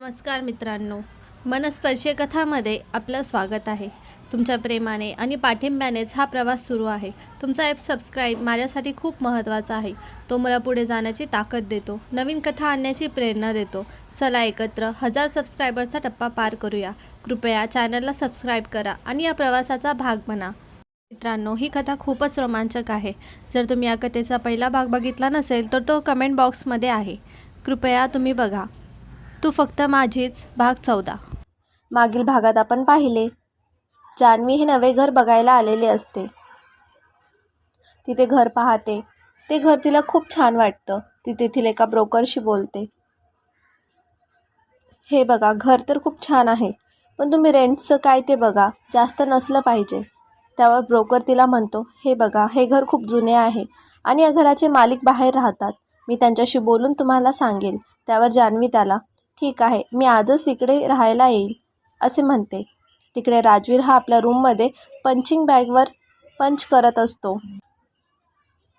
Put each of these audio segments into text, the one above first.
नमस्कार मित्रांनो. मनस्पर्शी कथामध्ये आपलं स्वागत आहे. तुमच्या प्रेमाने आणि पाठिंब्यानेच हा प्रवास सुरू आहे. तुमचा ॲप सबस्क्राईब माझ्यासाठी खूप महत्त्वाचा आहे. तो मला पुढे जाण्याची ताकद देतो नवीन कथा आणण्याची प्रेरणा देतो. चला एकत्र हजार सबस्क्रायबरचा टप्पा पार करूया. कृपया चॅनलला सबस्क्राईब करा आणि या प्रवासाचा भाग बना. मित्रांनो ही कथा खूपच रोमांचक आहे. जर तुम्ही या कथेचा पहिला भाग बघितला नसेल तर तो कमेंट बॉक्समध्ये आहे. कृपया तुम्ही बघा. तू फक्त माझीच भाग चौदा. मागील भागात आपण पाहिले. जान्हवी हे नवे घर बघायला आलेले असते. तिथे घर पाहते. ते घर तिला खूप छान वाटतं. ती तेथील एका ब्रोकरशी बोलते. हे बघा घर तर खूप छान आहे पण तुम्ही रेंटचं काय ते बघा. जास्त नसलं पाहिजे. त्यावर ब्रोकर तिला म्हणतो हे बघा हे घर खूप जुने आहे आणि या घराचे मालिक बाहेर राहतात. मी त्यांच्याशी बोलून तुम्हाला सांगेल त्यावर जान्हवी त्याला ठीक आहे मी आजच तिकडे राहायला येईल असे म्हणते. तिकडे राजवीर हा आपल्या रूममध्ये पंचिंग बॅगवर पंच करत असतो.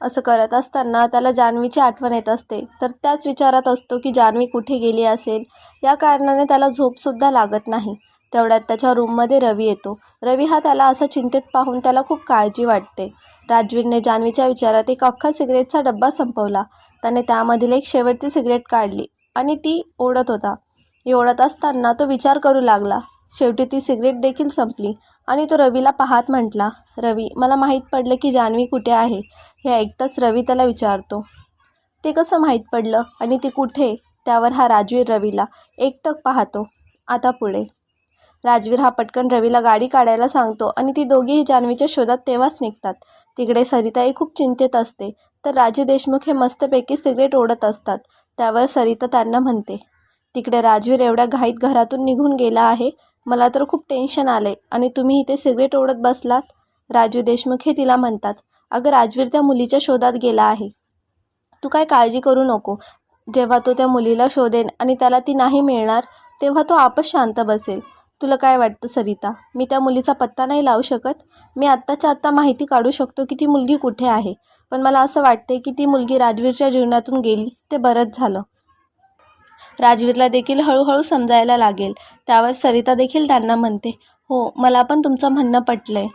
असं करत असताना त्याला जान्हवीची आठवण येत असते. तर त्याच विचारात असतो की जान्हवी कुठे गेली असेल? या कारणाने त्याला झोपसुद्धा लागत नाही. तेवढ्यात त्याच्या रूममध्ये रवी येतो. रवी हा त्याला असं चिंतेत पाहून त्याला खूप काळजी वाटते. राजवीरने जान्हवीच्या विचारात एक अख्खा सिगरेटचा डब्बा संपवला. त्याने त्यामधील एक शेवटची सिगरेट काढली. आणि ती ओढत होता. ओढत असताना तो विचार करू लागला. शेवटी ती सिगरेट देखील संपली आणि तो रवीला पाहत म्हटला रवी मला माहीत पडलं की जान्हवी कुठे आहे? हे ऐकताच रवी त्याला विचारतो. ते कसं माहीत पडलं? आणि ती कुठे? त्यावर हा राजवीर रवीला एकटक पाहतो. आता पुढे. राजवीर हा पटकन रवीला गाडी काढायला सांगतो आणि ती दोघीही जान्हवीच्या शोधात तेव्हाच निघतात. तिकडे सरिताही खूप चिंतेत असते. तर राजू देशमुख हे मस्तपैकी सिगरेट ओढत असतात. त्यावर सरिता त्यांना म्हणते तिकडे राजवीर एवढ्या घाईत घरातून निघून गेला आहे मला तर खूप टेन्शन आले आणि तुम्ही इथे सिगरेट ओढत बसलात? राजू देशमुख हे तिला म्हणतात अगं राजवीर त्या मुलीच्या शोधात गेला आहे. तू काय काळजी करू नको. जेव्हा तो त्या मुलीला शोधेन आणि त्याला ती नाही मिळणार तेव्हा तो आपच शांत बसेल. तुला काय वाटतं सरिता? मी त्या मुलीचा पत्ता नाही लावू शकत. मी आत्ताच्या आत्ता माहिती काढू शकतो की ती मुलगी कुठे आहे. पण मला असं वाटते की ती मुलगी राजवीरच्या जीवनातून गेली ते बरंच झालं. राजवीरला देखील हळूहळू समजायला लागेल. त्यावर सरिता देखील त्यांना म्हणते हो मला पण तुमचं म्हणणं पटलं आहे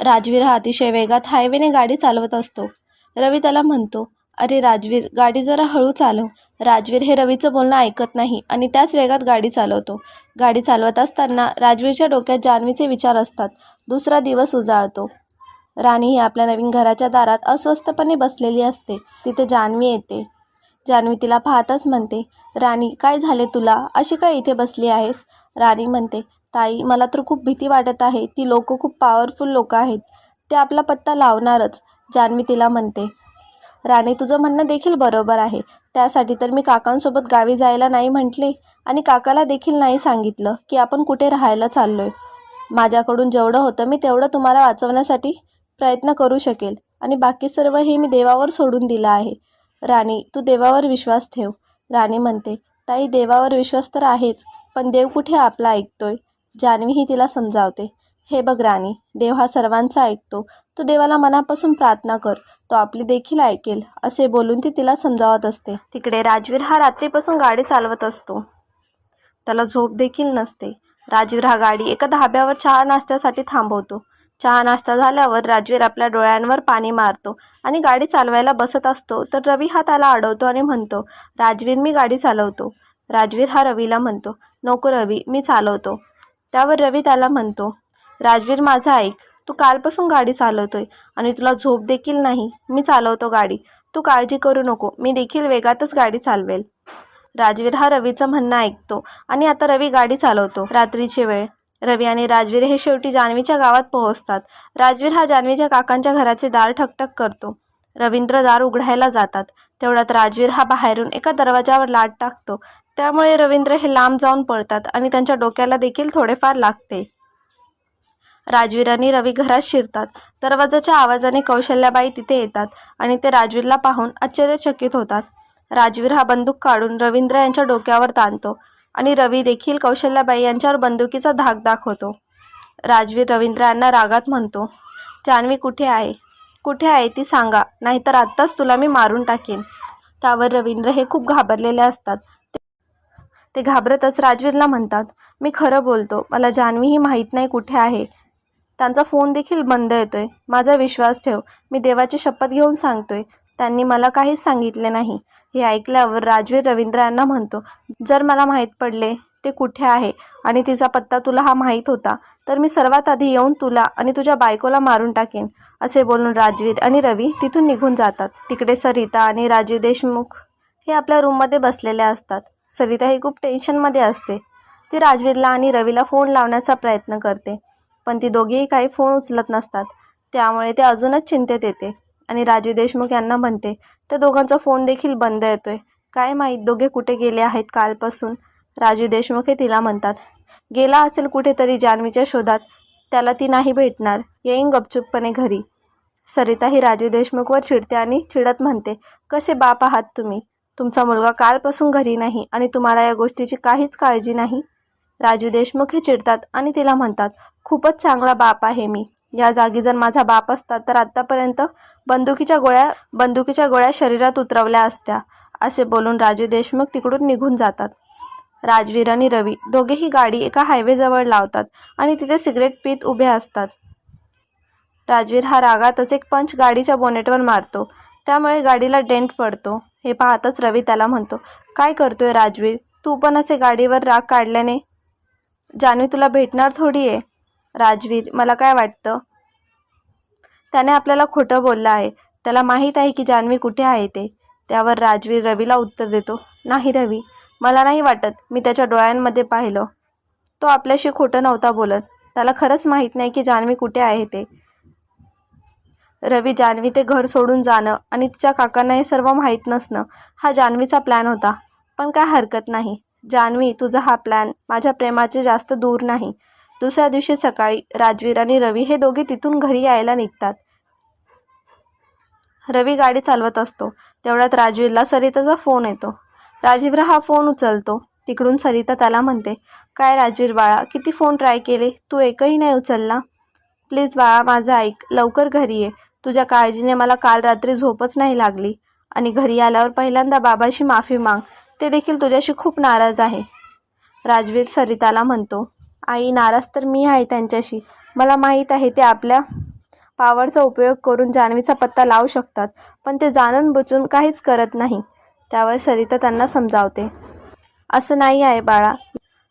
राजवीर हा अतिशय वेगात हायवेने गाडी चालवत असतो. रवी त्याला म्हणतो अरे राजवीर गाडी जरा हळू चालव. राजवीर हे रवीचं बोलणं ऐकत नाही आणि त्याच वेगात गाडी चालवतो. गाडी चालवत असताना राजवीरच्या डोक्यात जान्हवीचे विचार असतात. दुसरा दिवस उजाळतो. राणी ही आपल्या नवीन घराच्या दारात अस्वस्थपणे बसलेली असते. तिथे जान्हवी येते. जान्हवी तिला पाहताच म्हणते राणी काय झाले तुला? अशी काय इथे बसली आहेस? राणी म्हणते ताई मला तर खूप भीती वाटत आहे. ती लोक खूप पॉवरफुल लोक आहेत. ते आपला पत्ता लावणारच. जान्हवी तिला म्हणते राणी तुझं म्हणणं देखील बरोबर आहे. त्यासाठी तर मी काकांसोबत गावी जायला नाही म्हटले आणि काकाला देखील नाही सांगितलं की आपण कुठे राहायला चाललो आहे माझ्याकडून जेवढं होतं मी तेवढं तुम्हाला वाचवण्यासाठी प्रयत्न करू शकेल आणि बाकी सर्व हे मी देवावर सोडून दिलं आहे. राणी तू देवावर विश्वास ठेव. राणी म्हणते ताई देवावर विश्वास तर आहेच पण देव कुठे आपला ऐकतोय? जान्हवी ही तिला समजावते. हे बघ राणी देव हा सर्वांचा ऐकतो. तू देवाला मनापासून प्रार्थना कर. तो आपली देखील ऐकेल असे बोलून ती तिला समजावत असते. तिकडे राजवीर हा रात्रीपासून गाडी चालवत असतो. त्याला झोप देखील नसते. राजवीर हा गाडी एका धाब्यावर चहा नाश्त्यासाठी थांबवतो. चहा नाश्ता झाल्यावर राजवीर आपल्या डोळ्यांवर पाणी मारतो आणि गाडी चालवायला बसत असतो. तर रवी हा त्याला अडवतो आणि म्हणतो राजवीर मी गाडी चालवतो. राजवीर हा रवीला म्हणतो नको रवी मी चालवतो. त्यावर रवी त्याला म्हणतो राजवीर माझा ऐक. तू कालपासून गाडी चालवतोय आणि तुला झोप देखील नाही. मी चालवतो गाडी. तू काळजी करू नको. मी देखील वेगातच गाडी चालवेल. राजवीर हा रवीचं म्हणणं ऐकतो आणि आता रवी गाडी चालवतो. रात्रीची वेळ. रवी आणि राजवीर हे शेवटी जान्हवीच्या गावात पोहोचतात. राजवीर हा जान्हवीच्या काकांच्या घराचे दार ठकठक करतो. रवींद्र दार उघडायला जातात. तेवढ्यात राजवीर हा बाहेरून एका दरवाजावर लाट टाकतो. त्यामुळे रवींद्र हे लांब जाऊन पळतात आणि त्यांच्या डोक्याला देखील थोडेफार लागते. राजवीर आणि रवी घरात शिरतात. दरवाजाच्या आवाजाने कौशल्याबाई तिथे येतात आणि ते राजवीरला पाहून आश्चर्यचकित होतात. राजवीर हा बंदूक काढून रवींद्र यांच्या डोक्यावर ताणतो आणि रवी देखील कौशल्याबाई यांच्यावर बंदुकीचा धाक दाखवतो. राजवीर रवींद्र यांना रागात म्हणतो जान्हवी कुठे आहे? कुठे आहे ती सांगा नाहीतर आत्ताच तुला मी मारून टाकेन. त्यावर रवींद्र हे खूप घाबरलेले असतात. ते घाबरतच राजवीरला म्हणतात मी खरं बोलतो मला जान्हवी ही माहीत नाही कुठे आहे. त्यांचा फोन देखील बंद येतोय. माझा विश्वास ठेव मी देवाची शपथ घेऊन सांगतोय. त्यांनी मला काहीच सांगितले नाही. हे ऐकल्यावर राजवीर रवींद्र यांना म्हणतो जर मला माहीत पडले ते कुठे आहे आणि तिचा पत्ता तुला हा माहीत होता तर मी सर्वात आधी येऊन तुला आणि तुझ्या बायकोला मारून टाकेन. असे बोलून राजवीर आणि रवी तिथून निघून जातात. तिकडे सरिता आणि राजीव देशमुख हे आपल्या रूममध्ये बसलेले असतात. सरिता ही खूप टेन्शनमध्ये असते. ती राजवीरला आणि रवीला फोन लावण्याचा प्रयत्न करते. पण ती दोघेही काही फोन उचलत नसतात. त्यामुळे ते अजूनच चिंतेत येते. आणि राजीव देशमुख यांना म्हणते त्या दोघांचा फोन देखील बंद येतोय. काय माहीत दोघे कुठे गेले आहेत कालपासून? राजू देशमुख हे तिला म्हणतात गेला असेल कुठेतरी जान्हवीच्या शोधात. त्याला ती नाही भेटणार. येईन गपचूपपणे घरी. सरिता ही राजू देशमुखवर चिडते आणि चिडत म्हणते कसे बाप आहात तुम्ही? तुमचा मुलगा कालपासून घरी नाही आणि तुम्हाला या गोष्टीची काहीच काळजी नाही? राजू देशमुख हे चिडतात आणि तिला म्हणतात खूपच चांगला बाप आहे मी. या जागी जर माझा बाप असता तर आत्तापर्यंत बंदुकीच्या गोळ्या बंदुकीच्या गोळ्या शरीरात उतरवल्या असत्या असे बोलून राजू देशमुख तिकडून निघून जातात. राजवीर आणि रवी दोघेही गाडी एका हायवेजवळ लावतात आणि तिथे सिगरेट पीत उभे असतात. राजवीर हा रागातच एक पंच गाडीच्या बोनेटवर मारतो. त्यामुळे गाडीला डेंट पडतो. हे पाहतच रवी त्याला म्हणतो काय करतोय राजवीर? तू पण असे गाडीवर राग काढल्याने जान्हवी तुला भेटणार थोडी आहे राजवीर मला काय वाटतं? त्याने आपल्याला खोटं बोललं आहे. त्याला माहीत आहे की जान्हवी कुठे आहे ते. त्यावर राजवीर रवीला उत्तर देतो. नाही रवी मला नाही वाटत. मी त्याच्या डोळ्यांमध्ये पाहिलं. तो आपल्याशी खोटं नव्हता बोलत. त्याला खरंच माहीत नाही की जान्हवी कुठे आहे ते. रवी जान्हवी ते घर सोडून जाणं आणि तिच्या काकांना हे सर्व माहीत नसणं हा जान्हवीचा प्लॅन होता. पण काय हरकत नाही. जान्हवी तुझा हा प्लॅन माझ्या प्रेमाचे जास्त दूर नाही. दुसऱ्या दिवशी सकाळी राजवीर आणि रवी हे दोघे तिथून घरी यायला निघतात. रवी गाडी चालवत असतो. तेवढ्यात राजवीरला सरिताचा फोन येतो. राजवीर हा फोन उचलतो. तिकडून सरिता त्याला म्हणते काय राजवीर बाळा किती फोन ट्राय केले? तू एकही नाही उचलला. प्लीज बाळा माझं ऐक. लवकर घरी ये. तुझ्या काळजीने मला काल रात्री झोपच नाही लागली. आणि घरी आल्यावर पहिल्यांदा बाबाशी माफी माग. ते देखील तुझ्याशी खूप नाराज आहे. राजवीर सरिताला म्हणतो आई नाराज तर मी आहे त्यांच्याशी. मला माहीत आहे ते आपल्या पावरचा उपयोग करून जान्हवीचा पत्ता लावू शकतात पण ते जाणून बुजून काहीच करत नाही. त्यावर सरिता त्यांना समजावते. असं नाही आहे बाळा.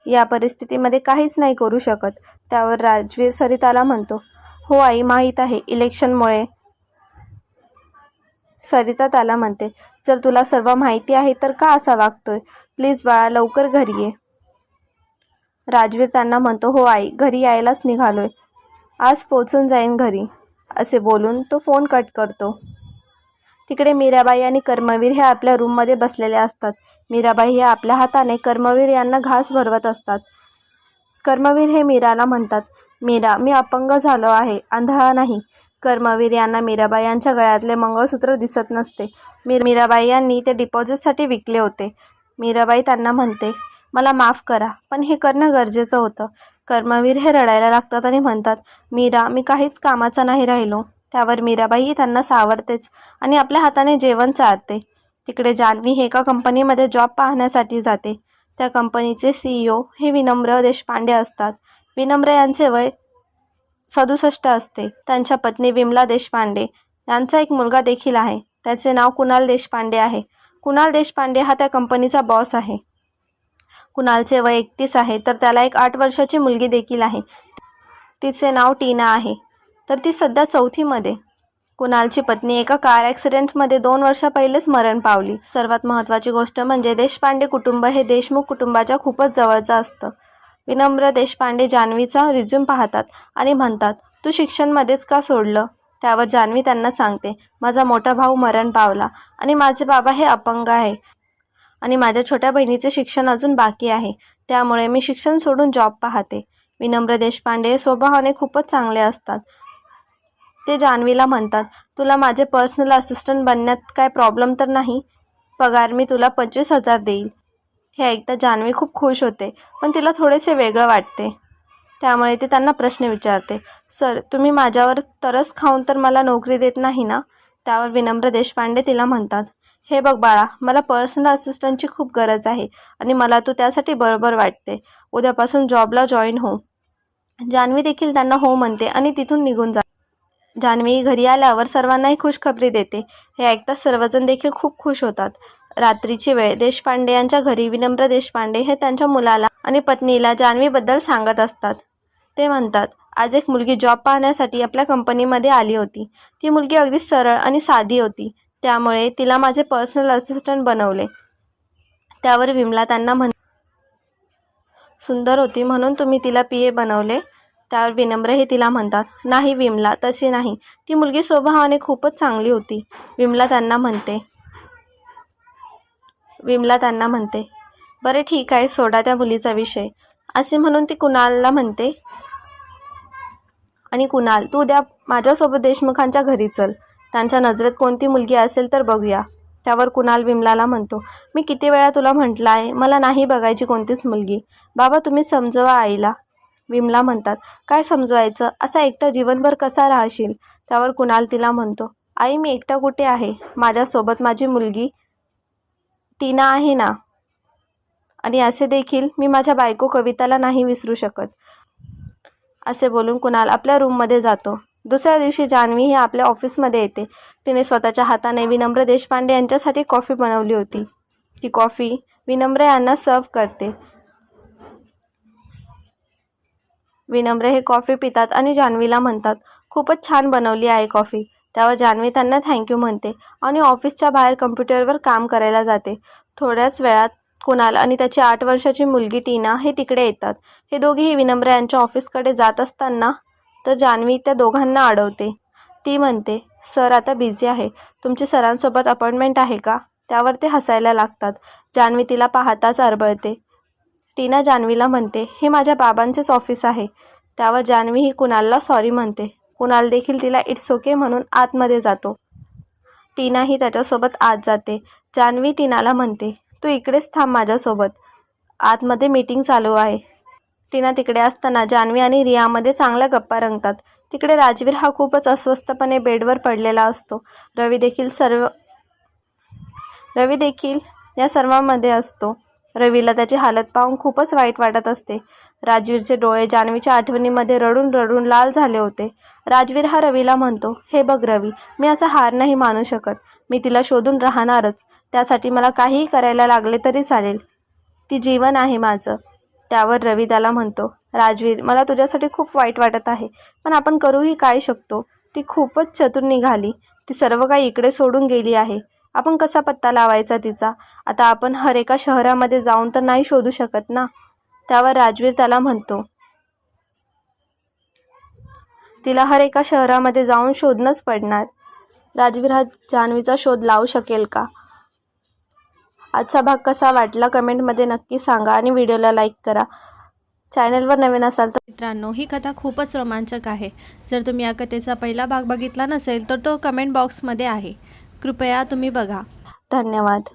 या परिस्थितीमध्ये काहीच नाही करू शकत त्यावर राजवीर सरिताला म्हणतो. हो आई माहीत आहे. इलेक्शनमुळे सरिता त्याला म्हणते जर तुला सर्व माहिती आहे तर का असा वागतोय? प्लीज बाळा लवकर घरी ये. राजवीर त्यांना म्हणतो हो आई घरी यायलाच निघालोय. आज पोचून जाईन घरी. असे बोलून तो फोन कट करतो. तिकडे मीराबाई आणि कर्मवीर हे आपल्या रूममध्ये बसलेले असतात. मीराबाई हे आपल्या हाताने कर्मवीर यांना घास भरवत असतात. कर्मवीर हे मीराला म्हणतात मीरा मी अपंग झालो आहे आंधळा नाही. कर्मवीर यांना मीराबाई यांच्या गळ्यातले मंगळसूत्र दिसत नसते. मीर मीराबाई यांनी ते डिपॉझिटसाठी विकले होते. मीराबाई त्यांना म्हणते मला माफ करा पण हे करणं गरजेचं होतं. कर्मवीर हे रडायला लागतात आणि म्हणतात मीरा मी काहीच कामाचा नाही राहिलो. त्यावर मीराबाई त्यांना सावरतेच आणि आपल्या हाताने जेवण चारते तिकडे जान्हवी हे एका कंपनीमध्ये जॉब पाहण्यासाठी जाते. त्या कंपनीचे सीईओ हे विनम्र देशपांडे असतात. विनम्र यांचे वय सदुसष्ट असते. त्यांच्या पत्नी विमला देशपांडे यांचा एक मुलगा देखील आहे. त्याचे नाव कुणाल देशपांडे आहे. कुणाल देशपांडे हा त्या कंपनीचा बॉस आहे. कुणालचे वय एकतीस आहे तर त्याला एक आठ वर्षाची मुलगी देखील आहे. तिचे नाव टीना आहे. तर ती सध्या चौथीमध्ये. कुणालची पत्नी एका कार ॲक्सिडेंटमध्ये दोन वर्षा पहिलेच मरण पावली. सर्वात महत्त्वाची गोष्ट म्हणजे देशपांडे कुटुंब हे देशमुख कुटुंबाच्या खूपच जवळचं असतं. विनम्र देशपांडे जान्हवीचा रिझ्यूम पाहतात आणि म्हणतात तू शिक्षणमध्येच का सोडलं त्यावर जान्हवी त्यांना सांगते माझा मोठा भाऊ मरण पावला आणि माझे बाबा हे अपंग आहे आणि माझ्या छोट्या बहिणीचे शिक्षण अजून बाकी आहे. त्यामुळे मी शिक्षण सोडून जॉब पाहते विनम्र देशपांडे स्वभावाने खूपच चांगले असतात. ते जान्हवीला म्हणतात तुला माझे पर्सनल असिस्टंट बनण्यात काय प्रॉब्लेम तर नाही? पगार मी तुला पंचवीस हजार देईल. हे ऐकता जान्हवी खूप खुश होते पण तिला थोडेसे वेगळं वाटते. त्यामुळे ते त्यांना प्रश्न विचारते सर तुम्ही माझ्यावर तरस खाऊन तर मला नोकरी देत नाही ना? त्यावर विनम्र देशपांडे तिला म्हणतात हे बघ बाळा मला पर्सनल असिस्टंटची खूप गरज आहे आणि मला तू त्यासाठी बरोबर वाटते. उद्यापासून जॉबला जॉईन हो. जान्हवी देखील त्यांना हो म्हणते आणि तिथून निघून जा जान्हवी घरी आल्यावर सर्वांनाही खुशखबरी देते. हे ऐकताच सर्वजण देखील खूप खुश होतात. रात्रीची वेळ. देशपांडे यांच्या घरी विनम्र देशपांडे हे त्यांच्या मुलाला आणि पत्नीला जान्हवीबद्दल सांगत असतात. ते म्हणतात आज एक मुलगी जॉब पाहण्यासाठी आपल्या कंपनीमध्ये आली होती. ती मुलगी अगदी सरळ आणि साधी होती. त्यामुळे तिला माझे पर्सनल असिस्टंट बनवले. त्यावर विमला त्यांना म्हण सुंदर होती म्हणून तुम्ही तिला पी ए बनवले? त्यावर विनम्र हे तिला म्हणतात नाही विमला तशी नाही. ती मुलगी स्वभावाने खूपच चांगली होती. विमला त्यांना म्हणते विमला त्यांना म्हणते बरे ठीक आहे सोडा त्या मुलीचा विषय. असे म्हणून ती कुणालला म्हणते आणि कुणाल तू उद्या माझ्यासोबत देशमुखांच्या घरी चल. त्यांच्या नजरेत कोणती मुलगी असेल तर बघूया. त्यावर कुणाल विमलाला म्हणतो मी किती वेळा तुला म्हटलं आहे मला नाही बघायची कोणतीच मुलगी. बाबा तुम्ही समजवा आईला. विमला म्हणतात काय समजवायचं? असा एकटा जीवनभर कसा राहशील? त्यावर कुणाल तिला म्हणतो आई मी एकटा कुठे आहे? माझ्यासोबत माझी मुलगी टीना आहे ना? आणि असे देखील मी माझ्या बायको कविताला नाही विसरू शकत. असे बोलून कुणाल आपल्या रूममध्ये जातो. दुसऱ्या दिवशी जान्हवी ही आपल्या ऑफिसमध्ये येते. तिने स्वतःच्या हाताने विनम्र देशपांडे यांच्यासाठी कॉफी बनवली होती. ती कॉफी विनम्र यांना सर्व करते. विनम्र हे कॉफी पितात आणि जान्हवीला म्हणतात खूपच छान बनवली आहे कॉफी त्यावर जान्हवी त्यांना थँक्यू म्हणते आणि ऑफिसच्या बाहेर कम्प्युटरवर काम करायला जाते. थोड्याच वेळात कुणाल आणि त्याची आठ वर्षाची मुलगी टीना हे तिकडे येतात. हे दोघेही विनम्र यांच्या ऑफिसकडे जात असताना तर जान्हवी त्या दोघांना अडवते. ती म्हणते सर आता बिझी आहे. तुमची सरांसोबत अपॉइंटमेंट आहे का? त्यावर ते हसायला लागतात. जान्हवी तिला पाहताच अरबळते टीना जान्हवीला म्हणते हे माझ्या बाबांचेच ऑफिस आहे. त्यावर जान्हवी ही कुणालला सॉरी म्हणते. कुणाल देखील तिला इट्स ओके म्हणून आतमध्ये जातो. टीना ही त्याच्यासोबत आत जाते. जान्हवी टीनाला म्हणते तू इकडेच थांब माझ्यासोबत. आतमध्ये मीटिंग चालू आहे. टीना तिकडे असताना जान्हवी आणि रियामध्ये चांगल्या गप्पा रंगतात. तिकडे राजवीर हा खूपच अस्वस्थपणे बेडवर पडलेला असतो. रवी देखील सर्व रवी देखील या सर्वांमध्ये असतो. रवीला त्याची हालत पाहून खूपच वाईट वाटत असते. राजवीरचे डोळे जान्हवीच्या आठवणीमध्ये रडून रडून लाल झाले होते. राजवीर हा रवीला म्हणतो हे बघ रवी मी असा हार नाही मानू शकत. मी तिला शोधून राहणारच. त्यासाठी मला काहीही करायला लागले तरी चालेल. ती जीवन आहे माझं. त्यावर रवी त्याला म्हणतो राजवीर मला तुझ्यासाठी खूप वाईट वाटत आहे पण आपण करूही काय शकतो? ती खूपच चतुर निघाली. ती सर्व काही इकडे सोडून गेली आहे. आपण कसा पत्ता लावायचा तिचा? आता आपण हर एका शहरामध्ये जाऊन तर नाही शोधू शकत ना? त्यावर राजवीर त्याला म्हणतो. तिला हर एका शहरामध्ये जाऊन शोधणंच पडणार. राजवीर हा जान्हवीचा शोध लावू शकेल का? आजचा भाग कसा वाटला कमेंटमध्ये नक्की सांगा आणि व्हिडिओला लाईक करा. चॅनलवर नवीन असाल तर मित्रांनो ही कथा खूपच रोमांचक आहे. जर तुम्ही या कथेचा पहिला भाग बघितला नसेल तर तो कमेंट बॉक्समध्ये आहे. कृपया तुम्ही बघा. धन्यवाद.